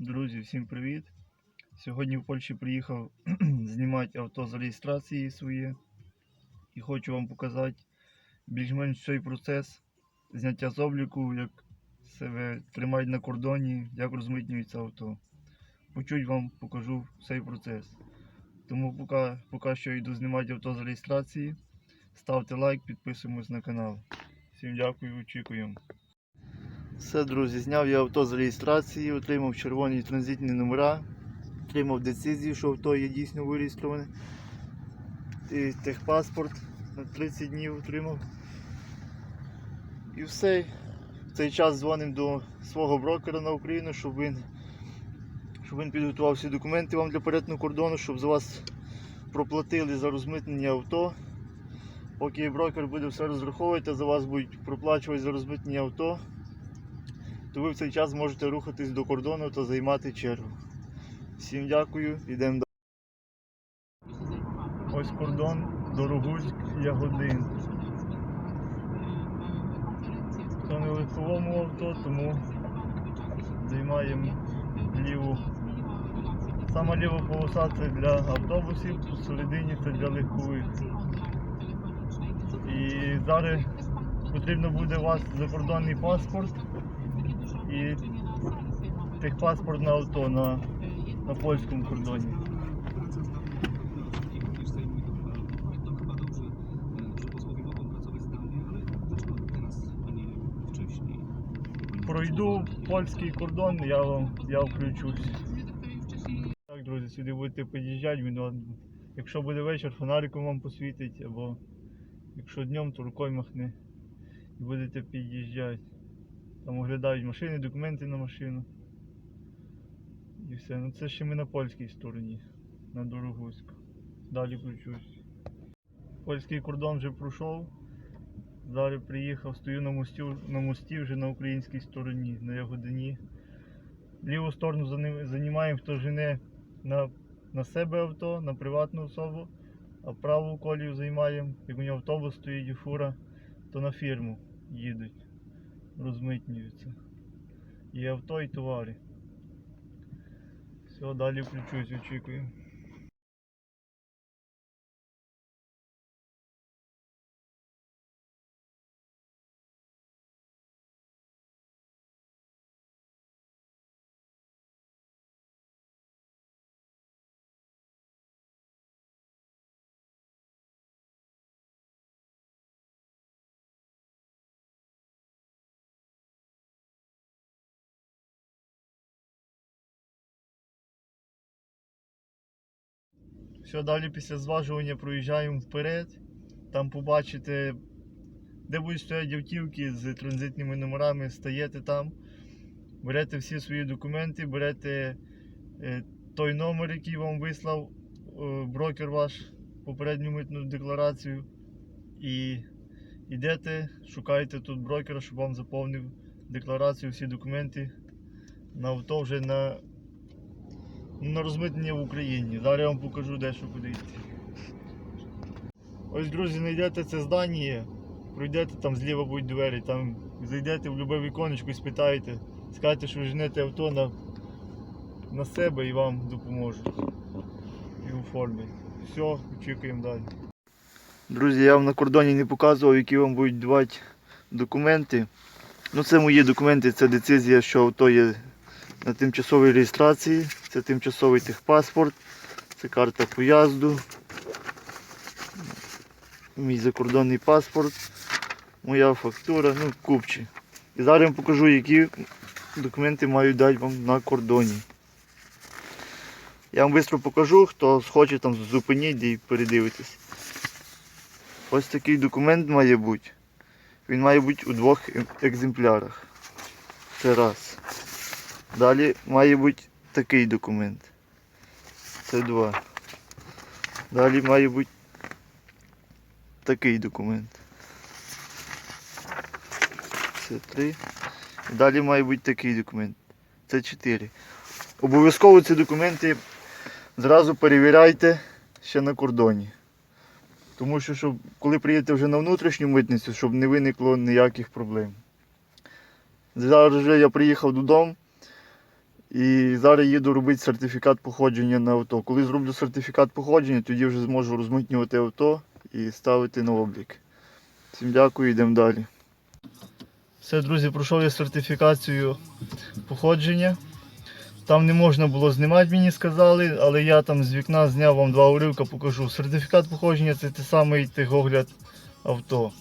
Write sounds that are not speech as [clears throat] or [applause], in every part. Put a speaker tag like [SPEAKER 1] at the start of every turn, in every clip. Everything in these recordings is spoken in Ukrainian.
[SPEAKER 1] Друзі, всім привіт! Сьогодні в Польщі приїхав [clears throat] знімати авто з реєстрації своє і хочу вам показати більш-менш цей процес зняття з обліку, як себе тримають на кордоні, як розмитнюється авто. Почуть вам покажу цей процес. Тому поки, поки що йду знімати авто з реєстрації. Ставте лайк, підписуємось на канал. Всім дякую, очікуємо. Все, друзі, зняв я авто з реєстрації, отримав червоні транзитні номера, отримав децизію, що авто є дійсно виреєстроване. І техпаспорт на 30 днів отримав. І все. В цей час дзвонимо до свого брокера на Україну, щоб він, щоб він підготував всі документи вам для перетину кордону, щоб за вас проплатили за розмитнення авто. Поки брокер буде все розраховувати, за вас будуть проплачувати за розмитнення авто то ви в цей час можете рухатись до кордону та займати чергу. Всім дякую, йдемо далі. Ось кордон, Дорогуськ, Ягодин. Це не легковому авто, тому займаємо ліву. Сама ліва полоса це для автобусів, посередині це для легкових. І зараз потрібно буде у вас закордонний паспорт і техпаспорт на авто на, на польському кордоні. Пройду польський кордон, я вам я включусь. Так, друзі, сюди будете під'їжджати, він якщо буде вечір, фонариком вам посвітить, або якщо днем, то рукою махне і будете під'їжджати. Там оглядають машини, документи на машину. І все. Ну це ще ми на польській стороні, на Дорогуську. Далі включусь. Польський кордон вже пройшов. Зараз приїхав, стою на мості, на мості вже на українській стороні, на Ягодині. Ліву сторону займаємо, хто жене на, на себе авто, на приватну особу, а праву колію займаємо, як у нього автобус стоїть і фура, то на фірму їдуть, розмитнюються. І авто, і товари. Все, далі включусь, очікую. Все, далі після зважування проїжджаємо вперед. Там побачите, де будуть стояти автівки з транзитними номерами, стаєте там, берете всі свої документи, берете е, той номер, який вам вислав е, брокер ваш, попередню митну декларацію. І йдете, шукаєте тут брокера, щоб вам заповнив декларацію, всі документи на авто вже на на розмитнення в Україні. Зараз я вам покажу дещо куди йти. Ось, друзі, знайдете це здання, пройдете там зліва будуть двері, там зайдете в будь-яке віконечко і спитаєте, скажете, що женете авто на, на себе і вам допоможуть. І оформлять. Все, очікуємо далі. Друзі, я вам на кордоні не показував, які вам будуть давати документи. Ну це мої документи, це децизія, що авто є на тимчасовій реєстрації. Це тимчасовий техпаспорт, це карта поїзду, мій закордонний паспорт, моя фактура, ну, купчі. І зараз я вам покажу, які документи мають дати вам на кордоні. Я вам швидко покажу, хто схоче там зупиніть і передивитись. Ось такий документ має бути. Він має бути у двох ем- екземплярах. Це раз. Далі має бути такий документ. Це два. Далі має бути такий документ. Це три. Далі має бути такий документ. Це чотири. Обов'язково ці документи зразу перевіряйте ще на кордоні. Тому що, щоб, коли приїдете вже на внутрішню митницю, щоб не виникло ніяких проблем. Зараз вже я приїхав додому. І зараз їду робити сертифікат походження на авто. Коли зроблю сертифікат походження, тоді вже зможу розмитнювати авто і ставити на облік. Всім дякую, йдемо далі. Все, друзі, пройшов я сертифікацію походження. Там не можна було знімати, мені сказали, але я там з вікна зняв вам два уривка, покажу. Сертифікат походження це той самий техогляд авто.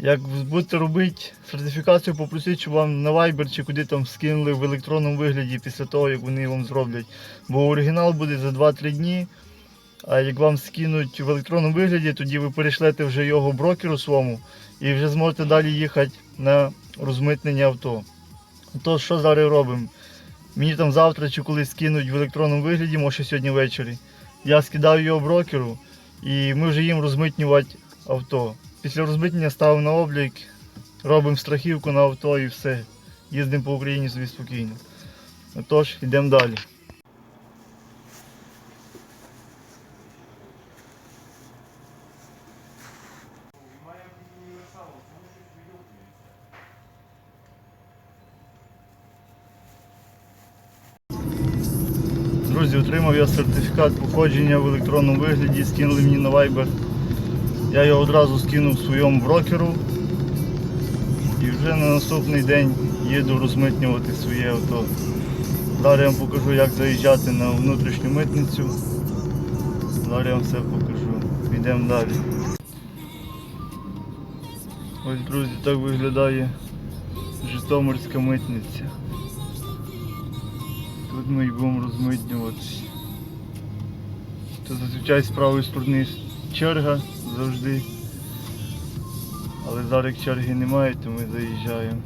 [SPEAKER 1] Як будете робити сертифікацію, попросіть, щоб вам на Viber чи куди там скинули в електронному вигляді після того, як вони вам зроблять. Бо оригінал буде за 2-3 дні. А як вам скинуть в електронному вигляді, тоді ви перейшлете вже його брокеру своєму і вже зможете далі їхати на розмитнення авто. То що зараз робимо? Мені там завтра чи колись скинуть в електронному вигляді, може сьогодні ввечері. Я скидаю його брокеру і ми вже їм розмитнювати авто. Після розмитнення ставимо на облік, робимо страхівку на авто і все. Їздимо по Україні собі спокійно. Отож, йдемо далі. Друзі, отримав я сертифікат походження в електронному вигляді, скинули мені на Viber. Я його одразу скинув своєму брокеру і вже на наступний день їду розмитнювати своє авто. Зараз я вам покажу, як заїжджати на внутрішню митницю. Зараз я вам все покажу. Йдемо далі. Ось, друзі, так виглядає Житомирська митниця. Тут ми й будемо розмитнюватися. Тут зазвичай з правої сторони черга завжди. Але зараз черги немає, то ми заїжджаємо.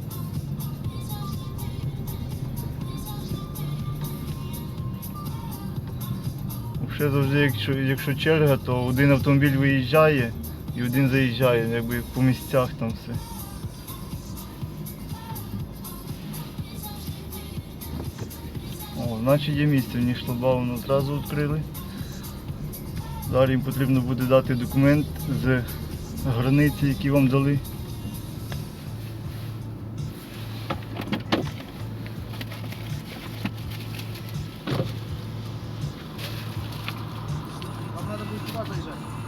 [SPEAKER 1] Взагалі завжди, якщо, якщо черга, то один автомобіль виїжджає і один заїжджає, якби по місцях там все. О, значить є місце, в них шлагбаум одразу відкрили. Зараз їм потрібно буде дати документ з границі, які вам дали.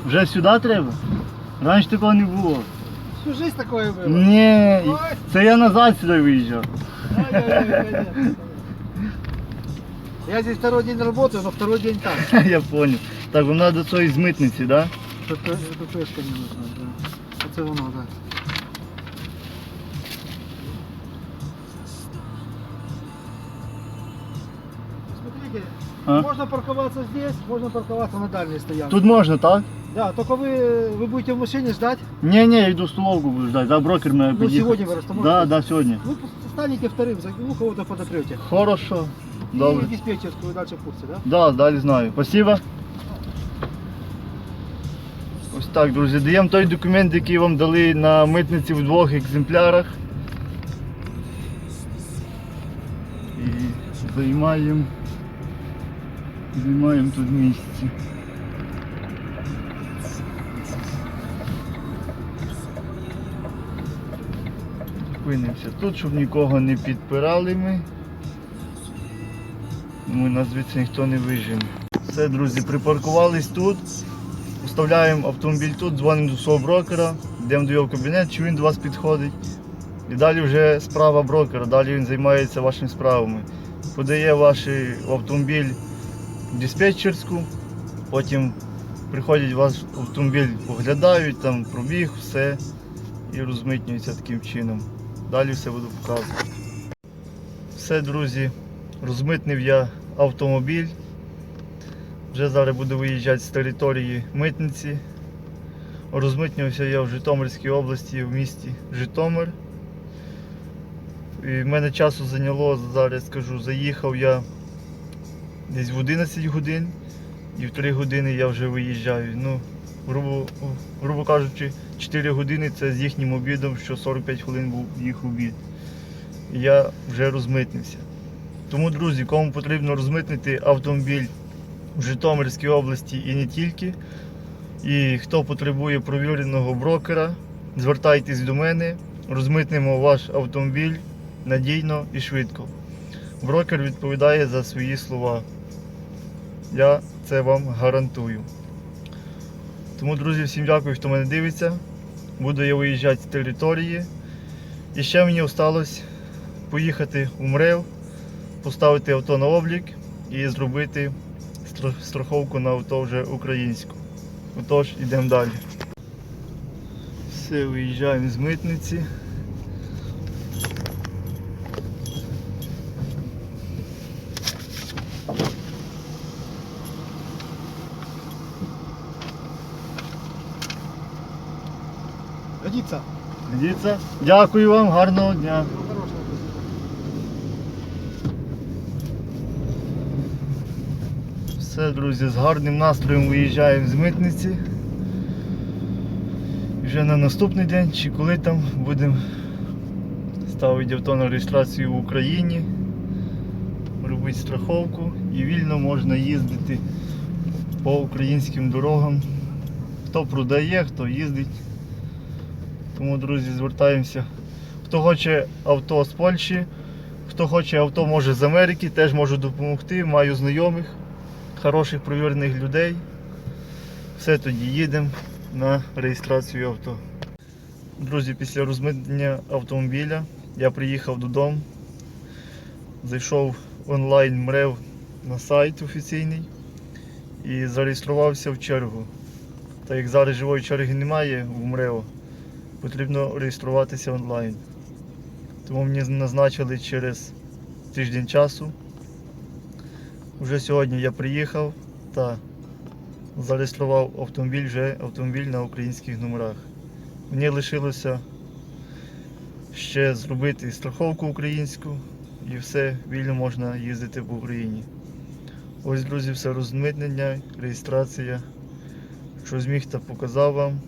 [SPEAKER 1] Вже сюди треба? Раніше такого не було.
[SPEAKER 2] Всю жизнь такое было.
[SPEAKER 1] Ні, це я назад сюди виїжджав.
[SPEAKER 2] Я здесь второй день работаю, но второй день там. [laughs]
[SPEAKER 1] Я понял. Так, вам треба до цієї з митниці, так? Да?
[SPEAKER 2] Эту эту пешку не нужно, да. Это воно, да. Смотрите,
[SPEAKER 1] А?
[SPEAKER 2] можно парковаться здесь, можно парковаться на дальней стоянке.
[SPEAKER 1] Тут можна, так?
[SPEAKER 2] Да, только вы, вы будете в машине ждать.
[SPEAKER 1] Ні, ні, я йду в столовку буду ждати, да, брокер мене
[SPEAKER 2] Ну,
[SPEAKER 1] під'їхав.
[SPEAKER 2] сегодня вы растаможите.
[SPEAKER 1] Да, да, сьогодні.
[SPEAKER 2] Вы станете вторым, за- ну, кого-то подопрете.
[SPEAKER 1] Хорошо. Добре.
[SPEAKER 2] И диспетчерскую дальше в курсе, да?
[SPEAKER 1] Да, далі знаю. Спасибо. Так, друзі, даємо той документ, який вам дали на митниці в двох екземплярах. І займаємо. Займаємо тут місце. Зупинимося тут, щоб нікого не підпирали ми. Ми нас звідси ніхто не вижене. Все, друзі, припаркувались тут. Поставляємо автомобіль тут, дзвонимо до свого брокера, йдемо до його кабінет, чи він до вас підходить. І далі вже справа брокера, далі він займається вашими справами. Подає ваш автомобіль в диспетчерську, потім приходять ваш автомобіль, оглядають, там пробіг, все і розмитнюється таким чином. Далі все буду показувати. Все, друзі, розмитнив я автомобіль. Вже зараз буду виїжджати з території митниці. Розмитнювався я в Житомирській області в місті Житомир. І мене часу зайняло, зараз скажу, заїхав я десь в 11 годин і в 3 години я вже виїжджаю. Ну, грубо, грубо кажучи, 4 години це з їхнім обідом, що 45 хвилин був їх обід. І я вже розмитнився. Тому, друзі, кому потрібно розмитнити автомобіль в Житомирській області і не тільки. І хто потребує провіреного брокера, звертайтесь до мене, розмитнемо ваш автомобіль надійно і швидко. Брокер відповідає за свої слова. Я це вам гарантую. Тому, друзі, всім дякую, хто мене дивиться. Буду я виїжджати з території. І ще мені осталось поїхати у МРЕВ, поставити авто на облік і зробити страховку на авто вже українську. Отож, йдемо далі. Все, виїжджаємо з митниці.
[SPEAKER 2] Годится.
[SPEAKER 1] Дивіться. Дякую вам, гарного дня. Все, друзі, з гарним настроєм виїжджаємо з митниці. І Вже на наступний день чи коли там будемо ставити авто на реєстрацію в Україні, робити страховку і вільно можна їздити по українським дорогам. Хто продає, хто їздить. Тому, друзі, звертаємося. Хто хоче авто з Польщі, хто хоче авто може з Америки, теж можу допомогти. Маю знайомих хороших провірених людей. Все тоді їдемо на реєстрацію авто. Друзі, після розмитнення автомобіля я приїхав додому, зайшов онлайн МРЕВ на сайт офіційний і зареєструвався в чергу. Так як зараз живої черги немає в МРЕО, потрібно реєструватися онлайн. Тому мені назначили через тиждень часу. Вже сьогодні я приїхав та зареєстрував автомобіль, вже автомобіль на українських номерах. Мені лишилося ще зробити страховку українську і все вільно можна їздити в Україні. Ось, друзі, все розмитнення, реєстрація. Що зміг та показав вам.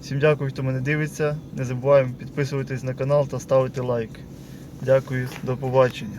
[SPEAKER 1] Всім дякую, хто мене дивиться. Не забуваємо підписуватись на канал та ставити лайк. Дякую, до побачення.